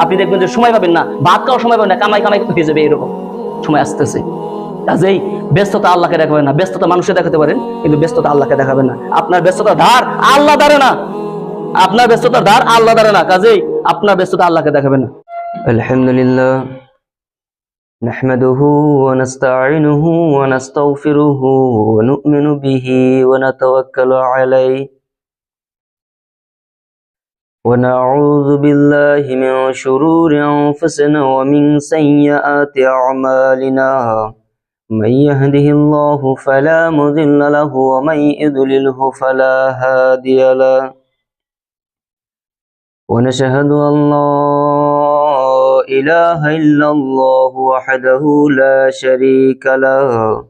আপনি দেখবেন যে সময় পাবেন না ভাত খাওয়ার সময় পাবেন না কামাই কামাই হয়ে যাবে এরকম সময় আসতেছে কাজেই ব্যস্ততা আল্লাহকে দেখাবেন না ব্যস্ততা মানুষে দেখাতে পারেন কিন্তু ব্যস্ততা আল্লাহকে দেখাবেন না আপনার ব্যস্ততা ধার আল্লাহ দাঁড়ে না আপনার ব্যস্ততার ধার আল্লাহ দাঁড়ে না কাজেই আপনার ব্যস্ততা আল্লাহকে দেখাবেন না الحمد لله نحمده ونستعينه ونستغفره ونؤمن به ونتوكل عليه ونعوذ بالله من شرور أنفسنا ومن سيئات أعمالنا. من يهده الله فلا مضل له ومن يضلله فلا هادي له. ونشهد أن لا إله إلا الله وحده لا شريك له.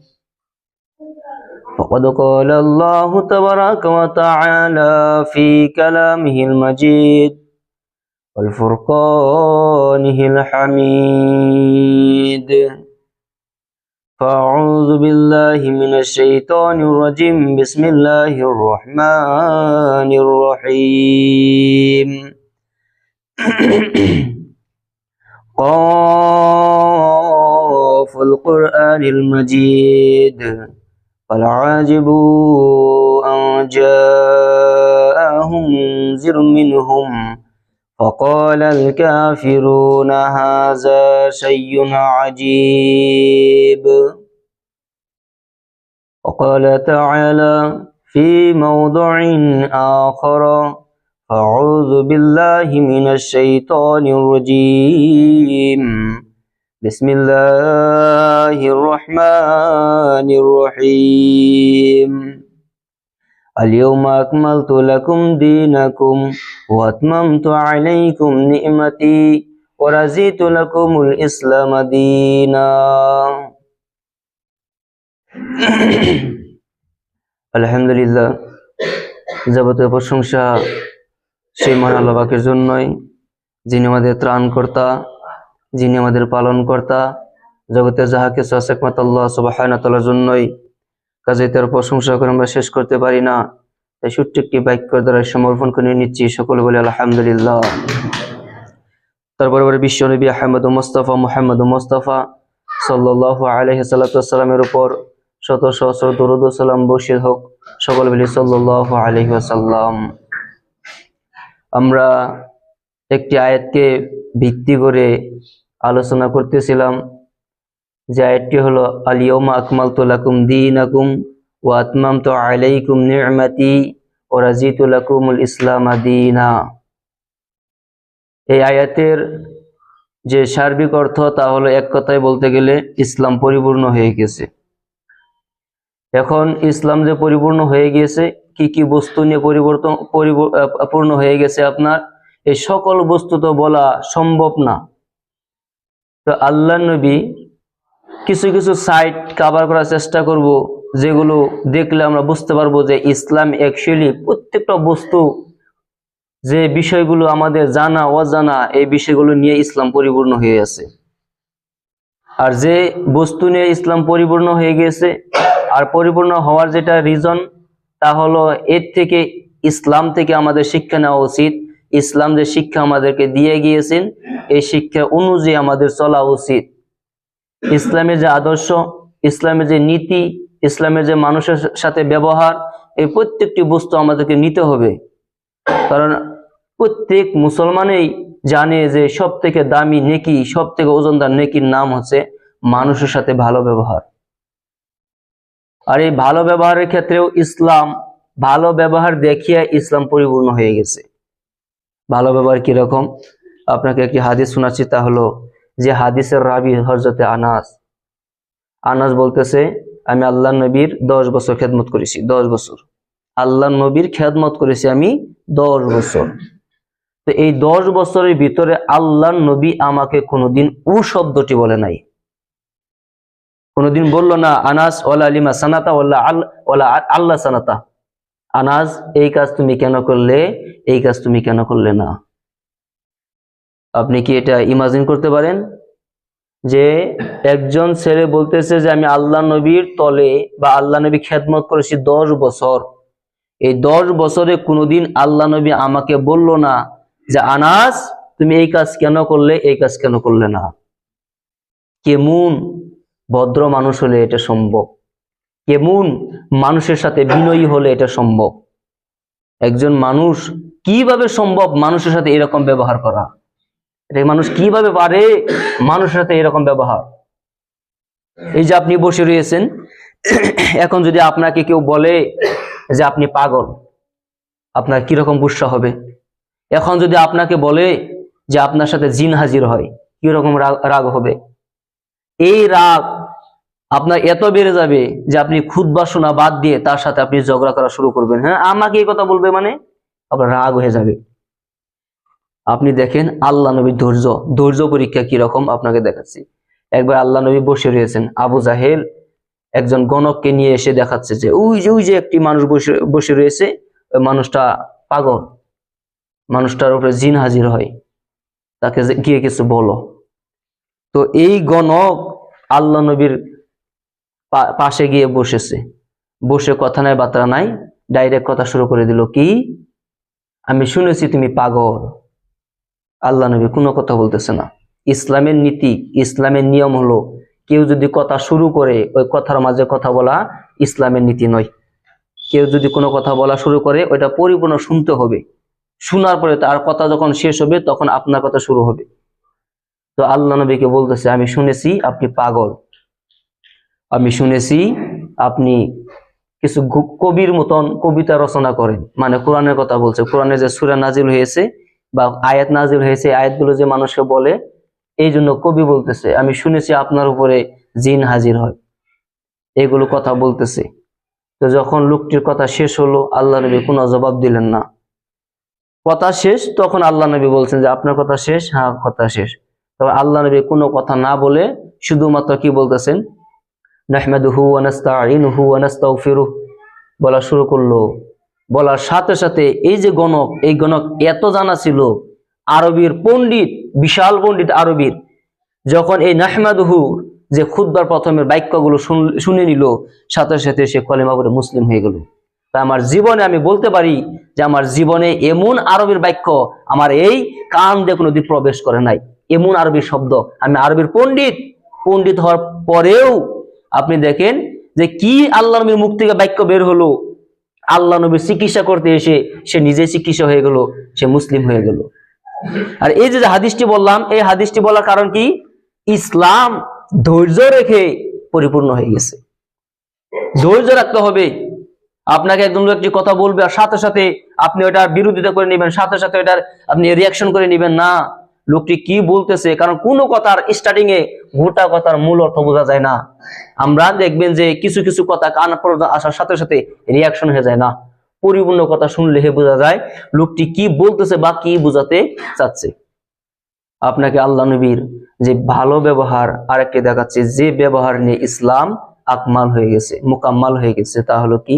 فقد قال الله تبارك وتعالى في كلامه المجيد والفرقانه الحميد. فأعوذ بالله من الشيطان الرجيم بسم الله الرحمن الرحيم. قاف القرآن المجيد. فالعاجب أن جاءهم منذر منهم فقال الكافرون هذا شيء عجيب. وقال تعالى في موضع آخر أعوذ بالله من الشيطان الرجيم. بسم الله الرحمن الرحيم اليوم أكملت لكم دينكم وأتممت عليكم نعمتي ورزيت لكم الإسلام دينا আলহামদুলিল্লাহ যাবতীয় প্রশংসা সেই মহান আল্লাহ পাকের জন্যই যিনি আমাদের ত্রাণকর্তা যিনি আমাদের পালনকর্তা, জগতে যাহা কিছু আছে একমাত্র আল্লাহ সুবাহানাতালার জন্যই। কাজে তার প্রশংসা করে আমরা শেষ করতে পারি না। তাই ছোট্ট একটি বাক্য দ্বারা সমর্পণ করে নিচ্ছি, সকলে বলে আলহামদুলিল্লাহ। তারপরে বিশ্ব নবী আহমদ মোস্তফা মোহাম্মদ মোস্তফা সাল্লাহ আলহি সাল্লামের উপর শত সহস্র দরুদ সালাম বসির হোক, সকল বলি সাল্লাহ আলহি আমরা একটি আয়াতকে ভিত্তি করে আলোচনা করতেছিলাম যে আয়াতটি হলো আলিয়মা আকমাল তোলাকুম দিন আকুম ও আতমাম তো আলাইকুম নিয়মাতি ও রাজিতুলাকুমুল ইসলাম আদিনা এই আয়াতের যে সার্বিক অর্থ তা হলো এক কথায় বলতে গেলে ইসলাম পরিপূর্ণ হয়ে গেছে। এখন ইসলাম যে পরিপূর্ণ হয়ে গিয়েছে কি কি বস্তু নিয়ে পরিবর্তন পরিব- আহ, পূর্ণ হয়ে গেছে আপনার এই সকল বস্তু তো বলা সম্ভব না। তো আল্লাহ নবী কিছু কিছু সাইট কাভার করার চেষ্টা করব, যেগুলো দেখলে আমরা বুঝতে পারব যে ইসলাম অ্যাকচুয়ালি প্রত্যেকটা বস্তু যে বিষয়গুলো আমাদের জানা, অজানা, এই বিষয়গুলো নিয়ে ইসলাম পরিপূর্ণ হয়ে আছে। আর যে বস্তু নিয়ে ইসলাম পরিপূর্ণ হয়ে গিয়েছে আর পরিপূর্ণ হওয়ার যেটা রিজন তা হলো এর থেকে, ইসলাম থেকে আমাদের শিক্ষা নেওয়া উচিত। ইসলাম যে শিক্ষা আমাদেরকে দিয়ে গিয়েছেন, এই শিক্ষা অনুযায়ী আমাদের চলা উচিত। ইসলামের যে আদর্শ, ইসলামের যে নীতি, ইসলামের যে মানুষের সাথে ব্যবহার, এই প্রত্যেকটি বস্তু আমাদেরকে নিতে হবে। কারণ প্রত্যেক মুসলমানেই জানে যে সব থেকে দামি নেকি সব থেকে ওজনদার নেকির নাম হচ্ছে মানুষের সাথে ভালো ব্যবহার। আর এই ভালো ব্যবহারের ক্ষেত্রেও ইসলাম, ভালো ব্যবহার দেখিয়ে ইসলাম পরিপূর্ণ হয়ে গেছে। ভালো ব্যবহার কীরকম? আপনাকে একটি হাদিস শোনাচ্ছি, তা হলো যে হাদিসের রাবি হরজতে আনাস। আনাস বলতেছে, আমি আল্লাহ নবীর দশ বছর খেদমত করেছি, দশ বছর। আল্লাহ নবীর খেদমত করেছি আমি দশ বছর। তো এই দশ বছরের ভিতরে আল্লাহ নবী আমাকে কোনোদিন উ শব্দটি বলে নাই। কোনোদিন বলল না, আনাস ওলা আলিমা সানাতা ওলা ওলা আল্লাহ সানাতা। আনাস এই কাজ তুমি কেন করলে? এই কাজ তুমি কেন করলে না? আপনি কি এটা ইমাজিন করতে পারেন? যে একজন ছেলে বলতেছে যে আমি আল্লাহ নবীর তলে বা আল্লাহ নবী খেদমত করেছি দশ বছর। এই দশ বছরে কোনোদিন আল্লাহ নবী আমাকে বলল না যে আনাস তুমি এই কাজ কেন করলে? এই কাজ কেন করলে না? কেমন ভদ্র মানুষ হলে এটা সম্ভব। কেমন মানুষের সাথে বিনয়ী হলে এটা সম্ভব। একজন মানুষ কীভাবে সম্ভব মানুষের সাথে এরকম ব্যবহার করা? এটা মানুষ কীভাবে পারে মানুষের সাথে এরকম ব্যবহার? এই যে আপনি বসে রয়েছেন, এখন যদি আপনাকে কেউ বলে যে আপনি পাগল, আপনার কীরকম গুসা হবে? এখন যদি আপনাকে বলে যে আপনার সাথে জিন হাজির হয়, কীরকম রাগ রাগ হবে? এই রাগ আপনার এত বেড়ে যাবে যে আপনি খুদ বাসনা বাদ দিয়ে তার সাথে আপনি ঝগড়া করা শুরু করবেন। হ্যাঁ আমাকে এই কথা বলবে মানে? আপনার রাগ হয়ে যাবে। আপনি দেখেন, আল্লাহ নবীর ধৈর্য ধৈর্য পরীক্ষা কীরকম আপনাকে দেখাচ্ছি। একবার আল্লাহ নবী বসে রয়েছেন, আবু জাহেল একজন গণককে নিয়ে এসে দেখাচ্ছে যে, ওই যে ওই যে একটি মানুষ বসে বসে রয়েছে, ওই মানুষটা পাগল, মানুষটার উপরে জিন হাজির হয়, তাকে গিয়ে কিছু বলো। তো এই গণক আল্লাহ নবীর পাশে গিয়ে বসেছে। বসে কথা নাই বার্তা নাই ডাইরেক্ট কথা শুরু করে দিল, কি? আমি শুনেছি তুমি পাগল। আল্লাহ নবী কোনো কথা বলতেছে না। ইসলামের নীতি, ইসলামের নিয়ম হলো, কেউ যদি কথা শুরু করে, ওই কথার মাঝে কথা বলা ইসলামের নীতি নয়। কেউ যদি কোনো কথা বলা শুরু করে, ওইটা পরিপূর্ণ শুনতে হবে। শোনার পরে তার কথা যখন শেষ হবে, তখন আপনার কথা শুরু হবে। তো আল্লাহ নবীকে বলতেছে, আমি শুনেছি আপনি পাগল। আমি শুনেছি আপনি কিছু কবির মতন কবিতা রচনা করেন। মানে কোরআনের কথা বলছে। কোরআনে যে সুরা নাজিল হয়েছে বা আয়াত নাজিল হয়েছে আয়াতগুলো যে মানুষকে বলে, এই জন্য কবি বলতেছে, আমি শুনেছি আপনার উপরে জিন হাজির হয়। এগুলো কথা বলতেছে। তো যখন লোকটির কথা শেষ হলো, আল্লাহ নবী কোনো জবাব দিলেন না। কথা শেষ, তখন আল্লাহ নবী বলছেন যে, আপনার কথা শেষ হ্যাঁ কথা শেষ। তবে আল্লাহ নবী কোনো কথা না বলে শুধুমাত্র কি বলতেছেন? নাহমাদুহু ওয়া নাস্তাঈনুহু ওয়া নাস্তাগফিরুহ। বলা শুরু করল। বলার সাথে সাথে এই যে গণক, এই গণক এত জানা ছিল, আরবির পণ্ডিত, বিশাল পণ্ডিত আরবির, যখন এই নাহমাদুহু যে খুদ্বার প্রথমের বাক্যগুলো শুন- নিল, সাথে সাথে সে কলেমা করে মুসলিম হয়ে গেল। তা আমার জীবনে আমি বলতে পারি যে আমার জীবনে এমন আরবির বাক্য আমার এই কান দিয়ে কোনোদিন প্রবেশ করে নাই। এমন আরবি শব্দ। আমি আরবির পণ্ডিত পণ্ডিত হওয়ার পরেও আপনি দেখেন যে কি আল্লাহ নবীর মুখ থেকে বাক্য বের হলো? আল্লাহ নবীর চিকিৎসা করতে এসে সে নিজে চিকিৎসা হয়ে গেল, সে মুসলিম হয়ে গেল। আর এই যে হাদিসটি বললাম, এই হাদিসটি বলার কারণ কি? ইসলাম ধৈর্য রেখে পরিপূর্ণ হয়ে গেছে। ধৈর্য রাখতে হবে। আপনাকে একজন একটি কথা বলবে আর সাথে সাথে আপনি ওটার বিরোধিতা করে নেবেন, সাথে সাথে ওটার আপনি রিয়াকশন করে নেবেন না। লোকটি কি বলতেছে? কারণ কোনো কথার স্টার্টিং এ গোটা কথার মূল অর্থ বোঝা যায় না। আমরা দেখবেন যে কিছু কিছু কথা কান আসার সাথে সাথে রিয়াকশন হয়ে যায় না। পরিপূর্ণ কথা শুনলে হে বোঝা যায় লোকটি কি বলতেছে বা কি বোঝাতে চাচ্ছে। আপনাকে আল্লাহ নবীর যে ভালো ব্যবহার আরেকটি দেখাচ্ছে, যে ব্যবহার নিয়ে ইসলাম আকমাল হয়ে গেছে, মোকাম্মাল হয়ে গেছে, তা হলো কি?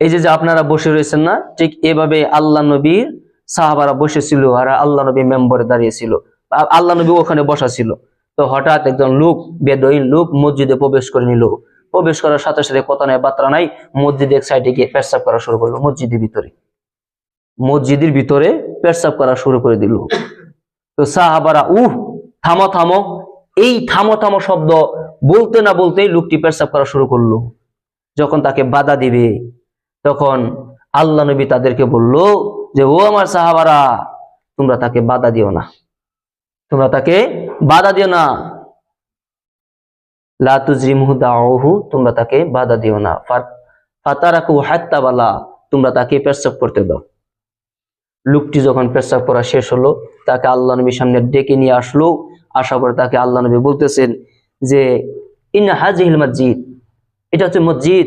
এই যে আপনারা বসে রয়েছেন না, ঠিক এভাবে আল্লাহ নবীর সাহাবারা বসেছিল, আর আল্লাহ নবী মেম্বরে দাঁড়িয়েছিল। আল্লাহ নবী ওখানে বসা ছিল। তো হঠাৎ একজন লোক বেদই লোক মসজিদে প্রবেশ করে নিল। প্রবেশ করার সাথে সাথে কথা নাই, বার্তা নাই মসজিদে এক সাইডে গিয়ে পেশাব করা শুরু করল, মসজিদের ভিতরে। মসজিদের ভিতরে পেশাব করা শুরু করে দিল। তো সাহাবারা, উহ, থামো থামো। এই থামো থামো শব্দ বলতে না বলতেই লোকটি পেশাব করা শুরু করল। যখন তাকে বাধা দিবে, তখন আল্লাহ নবী তাদেরকে বলল যে, ও আমার সাহাবারা, তোমরা তাকে বাধা দিও না। তোমরা তাকে বাধা দিও না। তোমরা তাকে বাধা দিও না। তোমরা তাকে পেশাব করতে দাও। লোকটি যখন পেশাব করা শেষ হলো, তাকে আল্লাহ নবীর সামনে ডেকে নিয়ে আসলো। আসার পরে তাকে আল্লাহ নবী বলতেছেন যে ইন হাজিহিল মসজিদ, এটা হচ্ছে মসজিদ।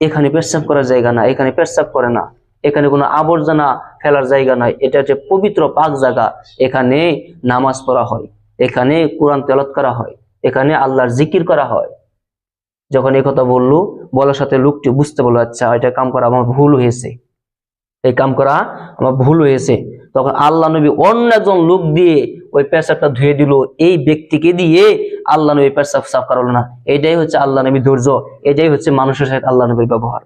এখানে পেশাব করার জায়গা না, এখানে পেশাব করে না। এখানে কোনো আবর্জনা ফেলার জায়গা নাই এটা হচ্ছে পবিত্র পাক জায়গা। এখানে নামাজ পড়া হয়। এখানে কোরআন তেলত করা হয়। এখানে আল্লাহর জিকির করা হয়। যখন এই কথা বলল, বলার সাথে লোকটি বুঝতে বলল আচ্ছা এটা কাম করা আমার ভুল হয়েছে। এই কাম করা আমার ভুল হয়েছে। তখন আল্লাহ নবী অন্য একজন লোক দিয়ে ওই পেশাবটা ধুয়ে দিল। এই ব্যক্তিকে দিয়ে আল্লাহ নবী পেশাব সাফ করালো না। এটাই হচ্ছে আল্লাহ নবী ধৈর্য। এটাই হচ্ছে মানুষের সাথে আল্লাহ নবীর ব্যবহার।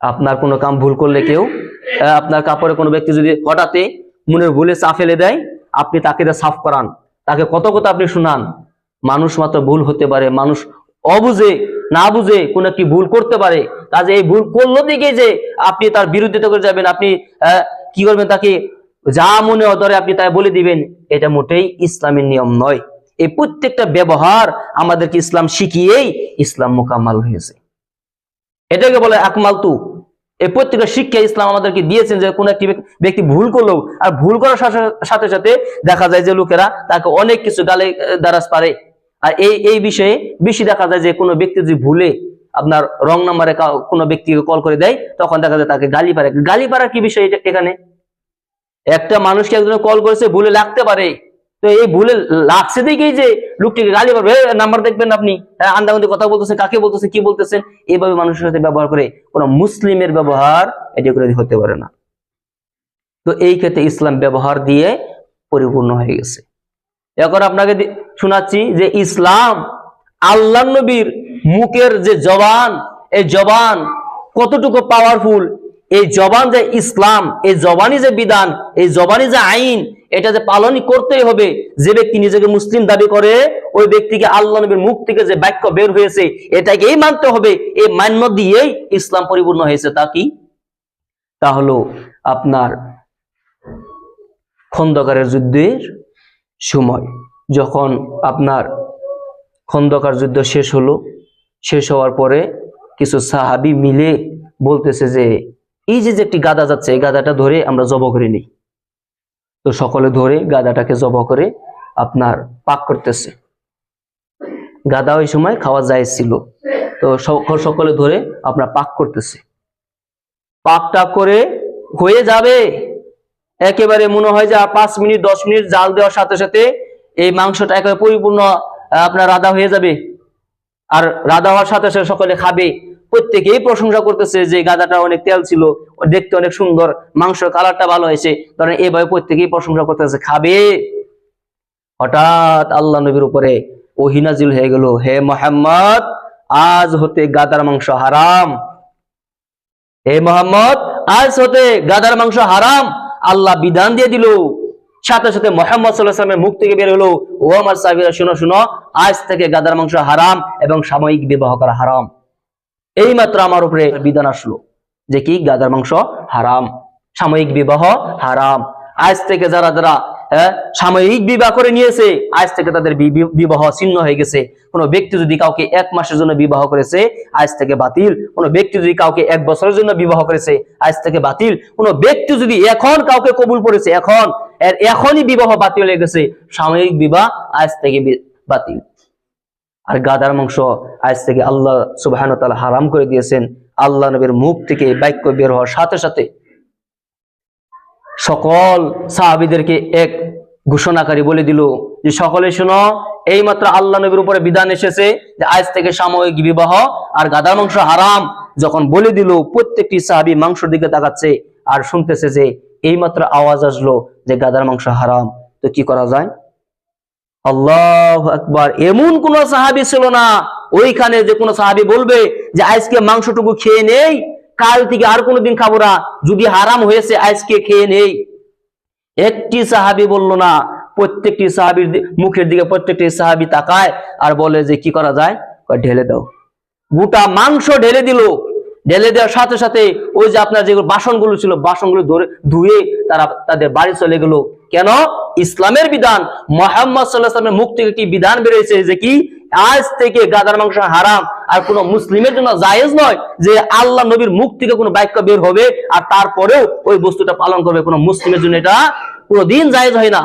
আপনার কোনো কাম ভুল করলে কেউ আপনার কাপড়ে কোনো ব্যক্তি যদি হঠাৎই মনের ভুলে চা ফেলে দেয়, আপনি তাকে সাফ করান। তাকে কত কথা আপনি শুনান। মানুষ মাত্র ভুল হতে পারে, মানুষ অবুঝে, না বুঝে কোন একটি ভুল করতে পারে। কাজে এই ভুল করল দিকে যে আপনি তার বিরোধিতা করে যাবেন, আপনি কি করবেন তাকে? যা মনে অদরে আপনি তাই বলে দিবেন। এটা মোটেই ইসলামের নিয়ম নয়। এই প্রত্যেকটা ব্যবহার আমাদেরকে ইসলাম শিখিয়েই ইসলাম মোকাম্মাল হয়েছে। এটাকে বলে আকমাল তু। এই প্রত্যেকটা শিক্ষা ইসলাম আমাদেরকে দিয়েছেন যে কোন একটি ব্যক্তি ভুল করল আর ভুল করার সাথে- সাথে দেখা যায় যে লোকেরা তাকে অনেক কিছু গালে দ্বারাজ পারে। আর এই এই বিষয়ে বেশি দেখা যায় যে কোনো ব্যক্তি যদি ভুলে আপনার রং নাম্বারে কোনো ব্যক্তিকে কল করে দেয়, তখন দেখা যায় তাকে গালি পারে। গালি পাড়ার কি বিষয় এটা- এখানে? একটা মানুষকে একজন কল করেছে, ভুলে লাগতে পারে। তো এই ভুলে লাগছে দেখেই যে লোকটিকে গালি পারবে নাম্বার দেখবেন আপনি হ্যাঁ, আন্দাগন্দি কথা বলতেছে কাকে বলতেছে কি বলতেছেন এইভাবে মানুষের সাথে ব্যবহার করে কোন মুসলিমের ব্যবহার এটি করে হতে পারে না। তো এই ক্ষেত্রে ইসলাম ব্যবহার দিয়ে পরিপূর্ণ হয়ে গেছে। এখন আপনাকে শোনাচ্ছি যে ইসলাম আল্লাহ নবীর মুখের যে জবান এই জবান কতটুকু পাওয়ারফুল এই জবান যে ইসলাম, এই জবানই যে বিধান, এই জবানই যে আইন, এটা যে পালন করতেই হবে। যে ব্যক্তি নিজেকে মুসলিম দাবি করে, ওই ব্যক্তিকে আল্লাহ নবীর মুখ থেকে যে বাক্য বের হয়েছে, এটাকেই মানতে হবে। এই মান্য দিয়েই ইসলাম পরিপূর্ণ হয়েছে। তা কি? তা হলো আপনার খন্দকারের যুদ্ধের সময়, যখন আপনার খন্দকার যুদ্ধ শেষ হলো। শেষ হওয়ার পরে কিছু সাহাবি মিলে বলতেছে যে এই যে যে একটি গাদা যাচ্ছে, এই গাদাটা ধরে আমরা জব করে নিই। তো সকলে ধরে গাদাটাকে জব করে আপনার পাক করতেছে। গাদা ওই সময় খাওয়া যায় ছিল। তো সক- সকলে ধরে আপনার পাক করতেছে। পাকটা করে হয়ে যাবে। একেবারে মনে হয় যে পাঁচ মিনিট, দশ মিনিট জাল দেওয়ার সাথে সাথে এই মাংসটা একেবারে পরিপূর্ণ আপনার রাধা হয়ে যাবে। আর রাধা হওয়ার সাথে সাথে সকলে খাবে। প্রত্যেকেই প্রশংসা করতেছে যে গাদাটা অনেক তেল ছিল, দেখতে অনেক সুন্দর মাংস কালারটা ভালো হয়েছে। ধরেন এইভাবে প্রত্যেকেই প্রশংসা করতেছে, খাবে? হঠাৎ আল্লাহ নবীর উপরে ওহিনাজিল হয়ে গেল, হে মোহাম্মদ, আজ হতে গাদার মাংস হারাম। হে মোহাম্মদ, আজ হতে গাদার মাংস হারাম। আল্লাহ বিধান দিয়ে দিল। সাথে সাথে মোহাম্মদ সাল্লাহ সাল্লামের মুখ থেকে বের হলো, ও আমার সাহেবেরা, শুনো শুনো, আজ থেকে গাদার মাংস হারাম এবং সাময়িক বিবাহ করা হারাম। এই মাত্র আমার উপরে বিধান আসলো যে কি? গাদার মাংস হারাম। সাময়িক বিবাহ হারাম। আজ থেকে যারা যারা সাময়িক বিবাহ করে নিয়েছে, আজ থেকে তাদের বিবাহ ছিন্ন হয়ে গেছে। কোনো ব্যক্তি যদি কাউকে এক মাসের জন্য বিবাহ করেছে, আজ থেকে বাতিল। কোনো ব্যক্তি যদি কাউকে এক বছরের জন্য বিবাহ করেছে, আজ থেকে বাতিল। কোনো ব্যক্তি যদি এখন কাউকে কবুল করেছে, এখন, এর এখনই বিবাহ বাতিল হয়ে গেছে, সাময়িক বিবাহ আজ থেকে বাতিল। আর গাদার মাংস আজ থেকে আল্লাহ সুবাহ হারাম করে দিয়েছেন। আল্লাহ নবীর মুখ থেকে বাক্য বের হওয়ার সাথে সাথে সকল সাহাবিদেরকে এক ঘোষণাকারী বলে দিল যে, সকলে শোনো এই মাত্র আল্লাহ নবীর উপরে বিধান এসেছে যে, আজ থেকে সাময়িক বিবাহ আর গাদার মাংস হারাম যখন বলে দিল, প্রত্যেকটি সাহাবি মাংসের দিকে তাকাচ্ছে আর শুনতেছে যে এই মাত্র আওয়াজ আসলো যে, গাদার মাংস হারাম। তো কি করা যায়? আল্লাহ আকবার। এমন কোন সাহাবি ছিল না, ওইখানে যে কোনো সাহাবি বলবে যে আজকে মাংসটুকু খেয়ে নেই, কাল থেকে আর কোনোদিন খাব না, যদি হারাম হয়েছে আজকে খেয়ে নেই। একটি সাহাবি বলল, না। প্রত্যেকটি সাহাবির মুখের দিকে প্রত্যেকটি সাহাবি তাকায় আর বলে যে, কি করা যায়? ঢেলে দাও। গোটা মাংস ঢেলে দিল। ঢেলে দেওয়ার সাথে সাথে ওই যে আপনার যেগুলো বাসনগুলো ছিল, বাসনগুলো ধরে ধুয়ে তারা তাদের বাড়ি চলে গেল। কেন? ইসলামের বিধান, মোহাম্মদ সাল্লাহ সাল্লামের মুখ থেকে কি বিধান বেরিয়েছে যে কি? আজ থেকে গাদার মাংস হারাম। আর কোন মুসলিমের জন্য জায়েজ নয় যে আল্লাহ নবীর মুখ থেকে কোনো বাক্য বের হবে আর তারপরেও ওই বস্তুটা পালন করবে। কোনো মুসলিমের জন্য এটা কোনোদিন জায়েজ হয় না।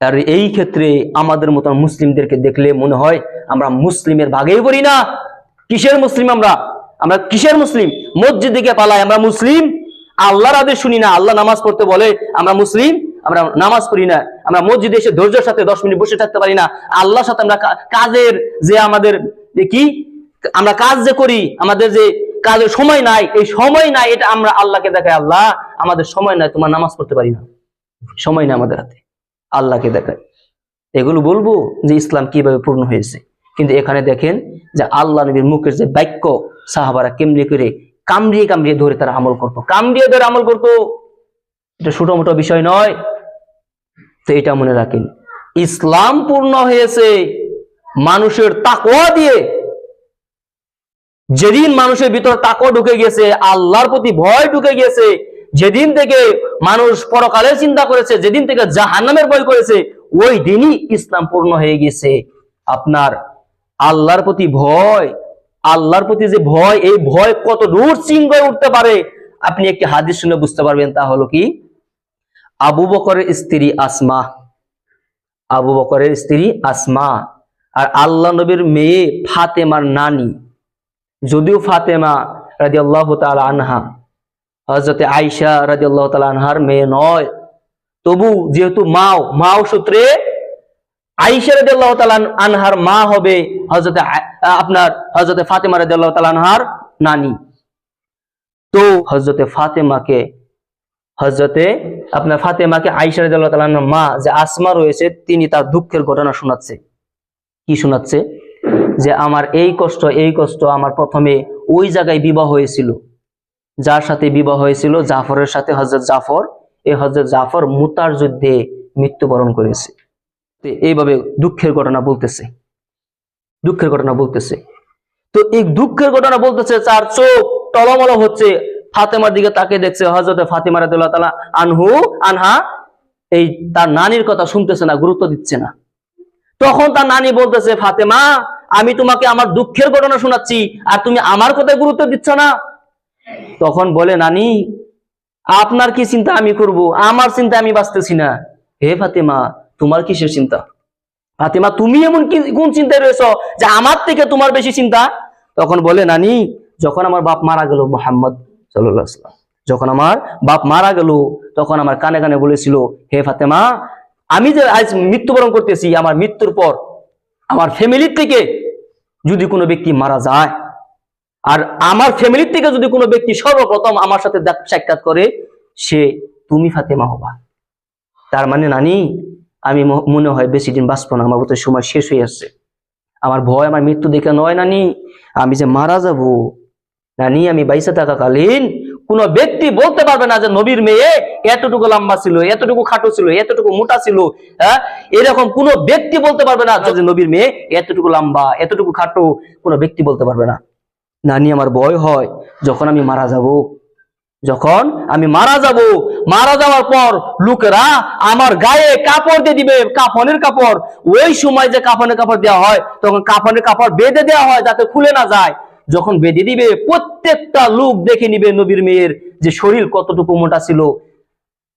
আর এই ক্ষেত্রে আমাদের মতন মুসলিমদেরকে দেখলে মনে হয় আমরা মুসলিমের ভাগেই করি না। কিসের মুসলিম আমরা? আমরা কিসের মুসলিম? মসজিদ দিকে পালাই, আমরা মুসলিম? আল্লাহর আদেশ শুনি না, আল্লাহ নামাজ পড়তে বলে, আমরা মুসলিম? আমরা নামাজ পড়ি না, আমরা মসজিদে এসে ধৈর্যের সাথে দশ মিনিট বসে থাকতে পারি না। আল্লাহর সাথে আমরা কাজের যে আমাদের কি? আমরা কাজ যে করি, আমাদের যে কাজের সময় নাই, এই সময় নাই, এটা আমরা আল্লাহকে দেখাই। আল্লাহ, আমাদের সময় নাই, তোমার নামাজ পড়তে পারি না। সময় নাই আমাদের হাতে, আল্লাহকে দেখায় এগুলো বলব যে ইসলাম কীভাবে পূর্ণ হয়েছে। কিন্তু এখানে দেখেন যে আল্লাহ নবীর মুখের যে বাক্য সাহাবারা কেমনি করে কামড়িয়ে কামড়িয়ে ধরে তারা আমল করতো। কামড়িয়ে ধরে আমল করতো, এটা ছোট মোটো বিষয় নয়, তো এটা মনে রাখেন। ইসলাম পূর্ণ হয়েছে মানুষের তাকওয়া দিয়ে। যেদিন মানুষের ভিতর তাকওয়া ঢুকে গেছে আল্লাহর প্রতি ভয় ঢুকে গেছে যেদিন থেকে মানুষ পরকালের চিন্তা করেছে, যেদিন থেকে জাহান্নামের ভয় করেছে, ওই দিনই ইসলাম পূর্ণ হয়ে গেছে আপনার আল্লাহর প্রতি ভয়, আল্লাহর প্রতি যে ভয়, এই ভয় কত দূর চিঙ্গ উঠতে পারে? আপনি একটি হাদিস শুনে বুঝতে পারবেন, তা হলো কি? আবু বকরের স্ত্রী আসমা। আবু বকরের স্ত্রী আসমা। আর আল্লাহ নবীর মেয়ে ফাতেমার নানি। যদিও ফাতেমা রাজি আল্লাহ আনহা হজরতে আইসা রাজি আল্লাহ আনহার মেয়ে নয়। তবু যেহেতু মাও মাও সূত্রে আইসা রাজি আল্লাহ আনহার মা হবে হজরতে আপনার হজরতে ফাতেমা রাজি আল্লাহ আনহার নানি। তো হজরতে ফাতেমাকে হজরতে আপনার ফাতেমাকে আইসা রাজি আল্লাহ তালার মা যে আসমা রয়েছে, তিনি তার দুঃখের ঘটনা শোনাচ্ছে। কি শোনাচ্ছে? যে আমার এই কষ্ট এই কষ্ট আমার প্রথমে ওই জায়গায় বিবাহ হয়েছিল। যার সাথে বিবাহ হয়েছিল জাফরের সাথে হজরত জাফর। এই হজরত জাফর মুতার যুদ্ধে মৃত্যুবরণ করেছে। এইভাবে দুঃখের ঘটনা বলতেছে। দুঃখের ঘটনা বলতেছে। তো এই দুঃখের ঘটনা বলতেছে, তার চোখ টলমল হচ্ছে। ফাতেমার দিকে তাকে দেখছে হজরত ফাতেমা রাদিয়াল্লাহু তাআলা আনহু, আনহা, এই তার নানির কথা শুনতেছে না, গুরুত্ব দিচ্ছে না। তখন তার নানি বলতেছে, ফাতেমা, আমি তোমাকে আমার দুঃখের ঘটনা শোনাচ্ছি, আর তুমি আমার কথায় গুরুত্ব দিচ্ছ না? তখন বলে, নানি, আপনার কি চিন্তা আমি করব? আমার চিন্তা আমি বাঁচতেছি না। হে ফাতেমা তোমার কিসের চিন্তা? ফাতেমা তুমি এমন কি কোন চিন্তায় রয়েছ যে আমার থেকে তোমার বেশি চিন্তা? তখন বলে নানি যখন আমার বাপ মারা গেল মোহাম্মদ ওয়াসাল্লাম, যখন আমার বাপ মারা গেল তখন আমার কানে কানে বলেছিল হে ফাতেমা আমি যে আজ মৃত্যুবরণ করতেছি আমার মৃত্যুর পর আমার ফ্যামিলির থেকে যদি কোনো ব্যক্তি মারা যায় আর আমার ফ্যামিলির থেকে যদি কোনো ব্যক্তি সর্বপ্রথম আমার সাথে সাক্ষাৎ করে সে তুমি ফাতেমা হবা। তার মানে নানি আমি মনে হয় বেশি দিন বাঁচবো না, আমার সময় শেষ হয়ে আসছে আমার ভয়, আমার মৃত্যু দেখে নয় নানি, আমি যে মারা যাব, নানি, আমি বাইসে থাকাকালীন কোন ব্যক্তি বলতে পারবে না যে নবীর মেয়ে এতটুকু লম্বা ছিল, এতটুকু খাটো ছিল, এতটুকু মোটা ছিল হ্যাঁ? এরকম কোন ব্যক্তি বলতে পারবে না যে নবীর মেয়ে এতটুকু লম্বা, এতটুকু খাটো, কোনো ব্যক্তি বলতে পারবে না। নানি, আমার ভয় হয়, যখন আমি মারা যাব যখন আমি মারা যাব, মারা যাওয়ার পর লোকেরা আমার গায়ে কাপড় দিয়ে দিবে, কাফনের কাপড়। ওই সময় যে কাফনের কাপড় দেওয়া হয়, তখন কাফনের কাপড় বেঁধে দেওয়া হয় যাতে খুলে না যায়। যখন বেঁধে দিবে, প্রত্যেকটা লোক দেখে নিবে নবীর মেয়ের যে শরীর কতটুকু মোটা ছিল।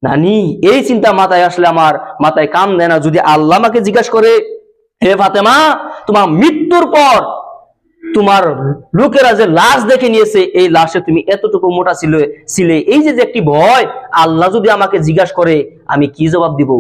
নানি, এই চিন্তা মাথায় আসলে আমার, মাথায় কাম দেয় না। যদি আল্লাহ আমাকে জিজ্ঞাসা করে, হে ফাতেমা, তোমার মৃত্যুর পর তোমার লোকেরা যে লাশ দেখে নিয়েছে, এই লাশে তুমি এতটুকু মোটা ছিল, ছিলে। এই যে একটি ভয়, আল্লাহ যদি আমাকে জিজ্ঞাসা করে, আমি কি জবাব দিব?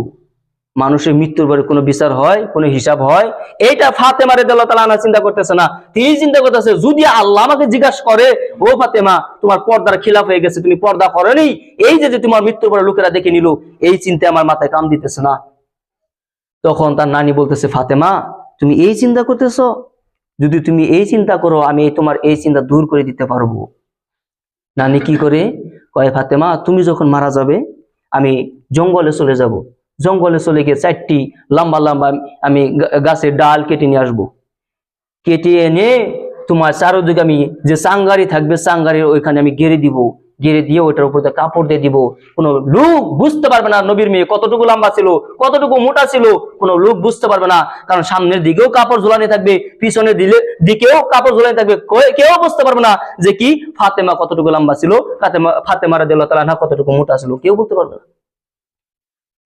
মানুষের মৃত্যুর পরে কোনো বিচার হয়, কোনো হিসাব হয়? এইটা ফাতেমা রেদাল্লাহ তালা আনা চিন্তা করতেছে না। তিনি চিন্তা করতেছে, যদি আল্লাহ আমাকে জিজ্ঞাসা করে, ও ফাতেমা, তোমার পর্দার খিলাফ হয়ে গেছে, তুমি পর্দা করেনি? এই যে তোমার মৃত্যুর পরে লোকেরা দেখে নিল, এই চিন্তা আমার মাথায় কাম দিতেছে না। তখন তার নানি বলতেছে, ফাতেমা, তুমি এই চিন্তা করতেছো? যদি তুমি এই চিন্তা করো, আমি তোমার এই চিন্তা দূর করে দিতে পারব। নানি কি করে? কয়, ফাতেমা, তুমি যখন মারা যাবে, আমি জঙ্গলে চলে যাব। জঙ্গলে চলে গিয়ে চারটি লম্বা লম্বা আমি গাছে ডাল কেটে নিয়ে আসব। কেটে এনে তোমার চারোদিকে আমি যে চাঙ্গারি থাকবে, চাঙ্গারির ওইখানে আমি গেড়ে দিব। গেড়ে দিয়ে ওইটার উপর কাপড় দিয়ে দিব। কোনো লোক বুঝতে পারবে না নবীর মেয়ে কতটুকু লম্বা ছিল, কতটুকু মোটা ছিল। কোনো লোক বুঝতে পারবে না, কারণ সামনের দিকেও কাপড় ঝোলানো থাকবে, পিছনের দিলে দিকেও কাপড় ঝোলানো থাকবে। কেউ বুঝতে পারবে না যে কি ফাতেমা কতটুকু লম্বা ছিল, ফাতেমা রাদিয়াল্লাহু তাআলা কতটুকু মোটা ছিল, কেউ বলতে পারবে না।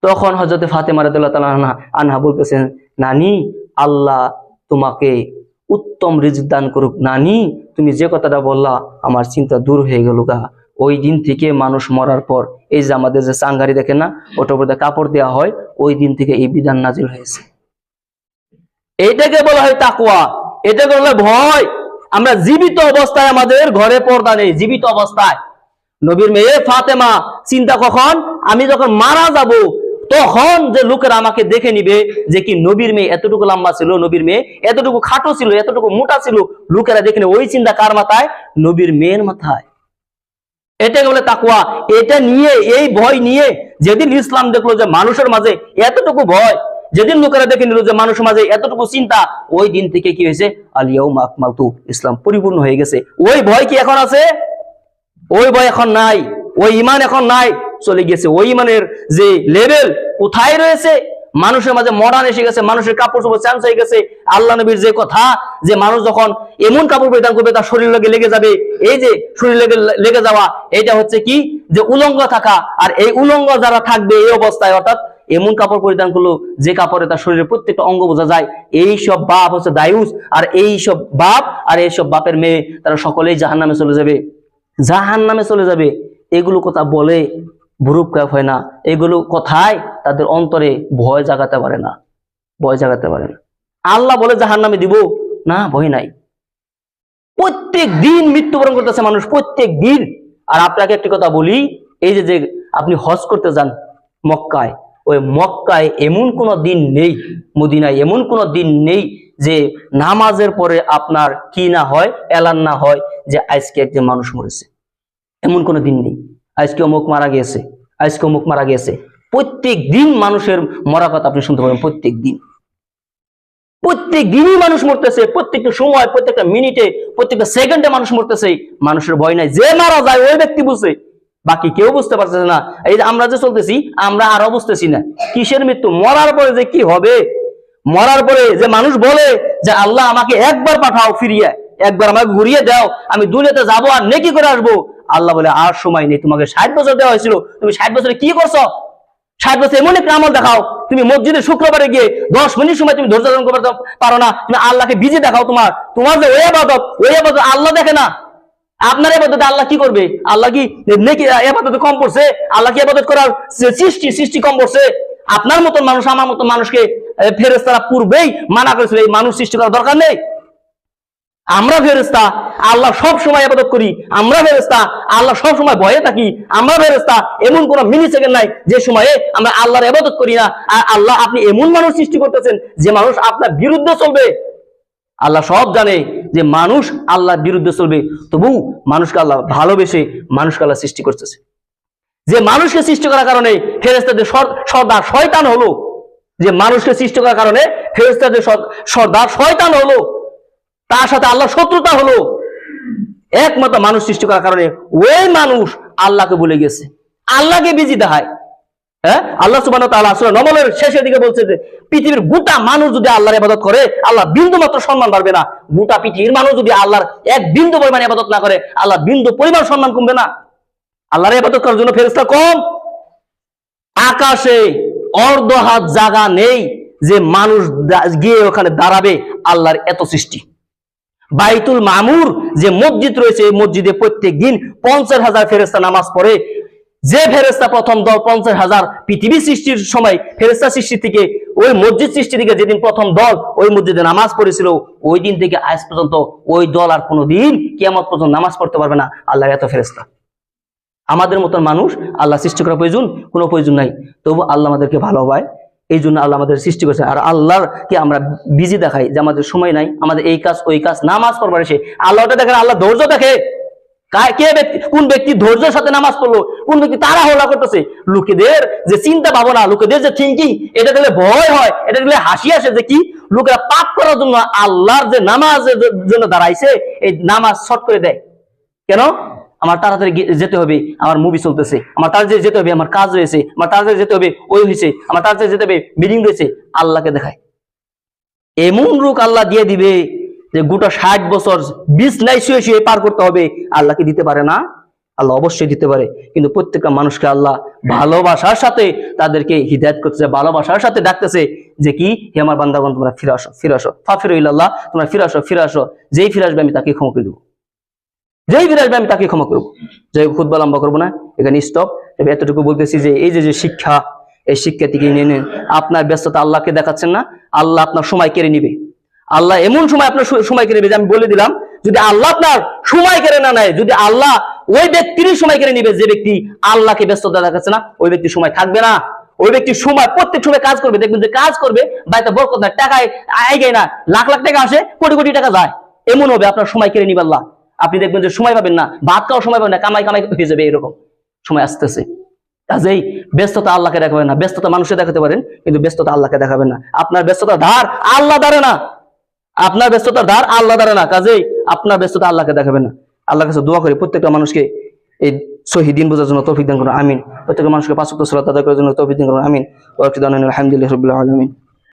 তখন হজরতে ফাতেমা রাদিয়াল্লাহু তাআলা আনহা আনহা বলতেছেন, নানি, আল্লাহ তোমাকে উত্তম রিজিক দান করুক। নানি, তুমি যে কথাটা বললা, আমার চিন্তা দূর হয়ে গেল গা। ওই দিন থেকে মানুষ মরার পর, এই যে আমাদের যে চাঙ্গারি দেখে না, ওটার উপর কাপড় দেওয়া হয়, ওই দিন থেকে এই বিধান নাজিল হয়েছে। এইটাকে বলা হয় তাকুয়া এটাকে বলা ভয়। আমরা জীবিত অবস্থায় আমাদের ঘরে পর্দা নেই, জীবিত অবস্থায়। নবীর মেয়ে ফাতেমা, চিন্তা কখন? আমি যখন মারা যাব, তখন যে লোকেরা আমাকে দেখে নিবে যে কি নবীর মেয়ে এতটুকু লম্বা ছিল, নবীর মেয়ে এতটুকু খাটো ছিল, এতটুকু মোটা ছিল, লোকেরা দেখে ওই চিন্তা কার মাথায়? নবীর মেয়ের মাথায়। এটাকে বলে তাকুয়া এটা নিয়ে, এই ভয় নিয়ে যেদিন ইসলাম দেখল যে মানুষের মাঝে এতটুকু ভয়, যেদিন লোকেরা দেখে নিল যে মানুষের মাঝে এতটুকু চিন্তা, ওই দিন থেকে কি হয়েছে? আলিয়াও মাকমালতু ইসলাম পরিপূর্ণ হয়ে গেছে। ওই ভয় কি এখন আছে? ওই ভয় এখন নাই। ওই ইমান এখন নাই। চলে গেছে ওই ইমানের যে লেভেল কোথায় রয়েছে? মানুষের মাঝে মডার্ন এসে গেছে, মানুষের কাপড় চোপড় চান্স হয়ে গেছে। আল্লাহ নবীর যে কথা, যে মানুষ যখন এমন কাপড় পরিধান করবে, তার শরীর লেগে লেগে যাবে। এই যে শরীর লেগে লেগে যাওয়া এটা হচ্ছে কি? যে উলঙ্গ থাকা। আর এই উলঙ্গ যারা থাকবে এই অবস্থায়, অর্থাৎ এমন কাপড় পরিধান করল, যে কাপড়ে তার শরীরের প্রত্যেকটা অঙ্গ বোঝা যায়। এই সব বাপ হচ্ছে দায়ুস আর এই সব বাপ, আর এই সব বাপের মেয়ে, তারা সকলেই জাহান নামে চলে যাবে। জাহান নামে চলে যাবে। এগুলো কথা বলে ভুরুপ কাপ হয় না, এগুলো কথায় তাদের অন্তরে ভয় জাগাতে পারে না, ভয় জাগাতে পারে না। আল্লাহ বলে জাহান নামে দিব? না, ভয় নাই। প্রত্যেক দিন মৃত্যুবরণ করতেছে মানুষ, প্রত্যেক দিন। আর আপনাকে একটি কথা বলি, এই যে যে আপনি হজ করতে যান মক্কায়, ওই মক্কায় এমন কোনো দিন নেই, মদিনায় এমন কোনো দিন নেই যে নামাজের পরে আপনার কি না হয়, এলান না হয় যে আজকে একজন মানুষ মরেছে। এমন কোনো দিন নেই। আজকে অমুক মারা গিয়েছে আজকে অমুক মারা গিয়েছে। প্রত্যেক দিন মানুষের মরা কথা আপনি শুনতে পাবেন, প্রত্যেক দিন। প্রত্যেক দিনই মানুষ মরতেছে, প্রত্যেকটা সময়, প্রত্যেকটা মিনিটে, প্রত্যেকটা সেকেন্ডে মানুষ মরতেছে। মানুষের ভয় নাই, যে মারা যায় ওই ব্যক্তি বুঝে বাকি কেউ বুঝতে পারতেছে না। এই যে আমরা যে চলতেছি, আমরা আরও বুঝতেছি না। কিসের মৃত্যু? মরার পরে যে কি হবে? মরার পরে যে মানুষ বলে যে, আল্লাহ আমাকে একবার পাঠাও ফিরিয়ে, একবার আমাকে ঘুরিয়ে দাও, আমি দুনিয়াতে যাব আর নেকি করে আসব। আল্লাহ বলে, আর সময় নেই, তোমাকে ষাট বছর দেওয়া হয়েছিল। তুমি ষাট বছরে কি করছ? ষাট বছর এমন একটা আমল দেখাও। তুমি মসজিদে শুক্রবারে গিয়ে দশ মিনিট সময় তুমি ধৈর্য ধারণ করতে পারো না। তুমি আল্লাহকে বিজি দেখাও তোমার। তোমার যে ওই আবাদত ওই আবাদত আল্লাহ দেখে না। আপনার এবাদতে আল্লাহ কি করবে? আল্লাহ কি এবাদতে কম পড়ছে আল্লাহ কি এবাদত করার সৃষ্টি সৃষ্টি কম পড়ছে আপনার মতন মানুষ, আমার মতন মানুষকে ফেরেস্তারা পূর্বেই মানা করেছিল, এই মানুষ সৃষ্টি করার দরকার নেই। আমরা ফেরেস্তা আল্লাহ সব সময় আবাদত করি, আমরা ফেরেস্তা আল্লাহ সব সময় ভয়ে থাকি, আমরা ফেরেস্তা এমন কোন মিনি সেকেন্ড নাই যে সময়ে আমরা আল্লাহর আবাদত করি না। আর আল্লাহ আপনি এমন মানুষ সৃষ্টি করতেছেন যে মানুষ আপনার বিরুদ্ধে চলবে। আল্লাহ সব জানে যে মানুষ আল্লাহর বিরুদ্ধে চলবে। তবু মানুষকে আল্লাহ ভালোবেসে মানুষকে আল্লাহ সৃষ্টি করতেছে। যে মানুষকে সৃষ্টি করার কারণে ফেরেস্তাদের সর- সর্দার শয়তান হলো। যে মানুষকে সৃষ্টি করার কারণে ফেরেস্তাদের সর- সর্দার শয়তান হলো। তার সাথে আল্লাহ শত্রুতা হলো। একমাত্র মানুষ সৃষ্টি করার কারণে ওই মানুষ আল্লাহকে ভুলে গেছে। আল্লাহকে বিজি দেখায়। হ্যাঁ? আল্লাহ নমলের শেষের দিকে বলছে যে, পৃথিবীর গোটা মানুষ যদি আল্লাহর করে, আল্লাহ বিন্দু মাত্র সম্মান পারবে না। গোটা পৃথিবীর মানুষ যদি আল্লাহর এক বিন্দু পরিমাণ ইবাদত না করে আল্লাহ বিন্দু পরিমাণ সম্মান কমবে না। আল্লাহর ইবাদত করার জন্য ফেরেশতা কম। আকাশে অর্ধ হাত জায়গা নেই যে মানুষ গিয়ে ওখানে দাঁড়াবে আল্লাহর এত সৃষ্টি। বাইতুল মামুর, যে মসজিদ রয়েছে, এই মসজিদে প্রত্যেক দিন পঞ্চাশ হাজার ফেরেস্তা নামাজ পড়ে। যে ফেরেস্তা প্রথম দল পঞ্চাশ হাজার পৃথিবী সৃষ্টির সময় ফেরেস্তা সৃষ্টি থেকে, ওই মসজিদ সৃষ্টি থেকে যেদিন প্রথম দল ওই মসজিদে নামাজ পড়েছিল, ওই দিন থেকে আজ পর্যন্ত ওই দল আর কোনো দিন কিয়ামত পর্যন্ত নামাজ পড়তে পারবে না। আল্লাহ এত ফেরেস্তা আমাদের মতন মানুষ আল্লাহ সৃষ্টি করার প্রয়োজন, কোনো প্রয়োজন নাই। তবু আল্লাহ আমাদেরকে ভালো ভালোবায় এই জন্য আল্লাহ আমাদের সৃষ্টি করেছে। আর আল্লাহরকে আমরা বিজি দেখাই, যে আমাদের সময় নাই, আমাদের এই কাজ, ওই কাজ, নামাজ পড়বার এসে আল্লাহটা দেখেন, আল্লাহ ধৈর্য দেখে। কে কোন ব্যক্তি ধৈর্যের সাথে নামাজ পড়ল, কোন ব্যক্তি তারা হলা করতেছে, লোকেদের যে চিন্তা ভাবনা, লোকেদের যে থিঙ্কিং এটা দেখলে ভয় হয়, এটা দেখলে হাসি আসে যে কি? লোকেরা পাপ করার জন্য আল্লাহর যে নামাজের জন্য দাঁড়াইছে, এই নামাজ শর্ট করে দেয়। কেন? আমার তাড়াতাড়ি যেতে হবে, আমার মুভি চলতেছে। আমার তাড়াতাড়ি যেতে হবে, আমার কাজ রয়েছে। আমার তাড়াতাড়ি যেতে হবে ওই হয়েছে। আমার তাড়াতাড়ি যেতে হবে মিটিং রয়েছে। আল্লাহকে দেখায়। এমন রোগ আল্লাহ দিয়ে দিবে যে গোটা ষাট বছর বিষ নাই, শুয়ে শুয়ে পার করতে হবে। আল্লাহকে দিতে পারে না। আল্লাহ অবশ্যই দিতে পারে। কিন্তু প্রত্যেকটা মানুষকে আল্লাহ ভালোবাসার সাথে তাদেরকে হিদায়ত করতেছে, ভালোবাসার সাথে ডাকতেছে যে কি, হে আমার বান্দাগণ, তোমরা ফিরে আসো ফিরে আসো। ফাফির আল্লাহ তোমরা ফিরে আসো ফিরে আসো। যেই ফিরে আসবে, আমি তাকে ক্ষমা দেবো। যেই ফিরে আসবে আমি তাকে ক্ষমা করব যাই হোক খুদ্া লম্বা করব না এখানে স্টপ তবে এতটুকু বলতেছি যে এই যে যে শিক্ষা এই শিক্ষা থেকে নিয়ে নেন আপনার ব্যস্ততা আল্লাহকে দেখাচ্ছেন না আল্লাহ আপনার সময় কেড়ে নিবে আল্লাহ এমন সময় আপনার সময় কেড়ে নেবে যে আমি বলে দিলাম যদি আল্লাহ আপনার সময় কেড়ে না নেয় যদি আল্লাহ ওই ব্যক্তিরই সময় কেড়ে নিবে যে ব্যক্তি আল্লাহকে ব্যস্ততা দেখাচ্ছে না ওই ব্যক্তির সময় থাকবে না ওই ব্যক্তি সময় প্রত্যেক সময় কাজ করবে দেখবেন যে কাজ করবে বাড়িতে বরকত না টাকায় আয় না লাখ লাখ টাকা আসে কোটি কোটি টাকা যায় এমন হবে আপনার সময় কেড়ে নিবে আল্লাহ আপনি দেখবেন যে সময় পাবেন না, ভাত খাওয়ার সময় পাবেন না, কামাই কামাই হয়ে যাবে এরকম। সময় আসতেছে। কাজেই ব্যস্ততা আল্লাহকে দেখাবেন না, ব্যস্ততা মানুষে দেখাতে পারেন, কিন্তু ব্যস্ততা আল্লাহকে দেখাবেন না। আপনার ব্যস্ততা ধার আল্লাহ দাঁড়ে না। আপনার ব্যস্ততার ধার আল্লাহ দাঁড়ে না। কাজেই আপনার ব্যস্ততা আল্লাহকে দেখাবেন না। আল্লাহ কাছে দোয়া করি, প্রত্যেকটা মানুষকে এই সহি দিন বোঝার জন্য তৌফিক দান করুন, আমিন। প্রত্যেকটা মানুষকে পাঁচ সপ্তাহ সালাত করার জন্য তৌফিক দান করুন, আমিন। আলহামদুলিল্লাহ আলমিন।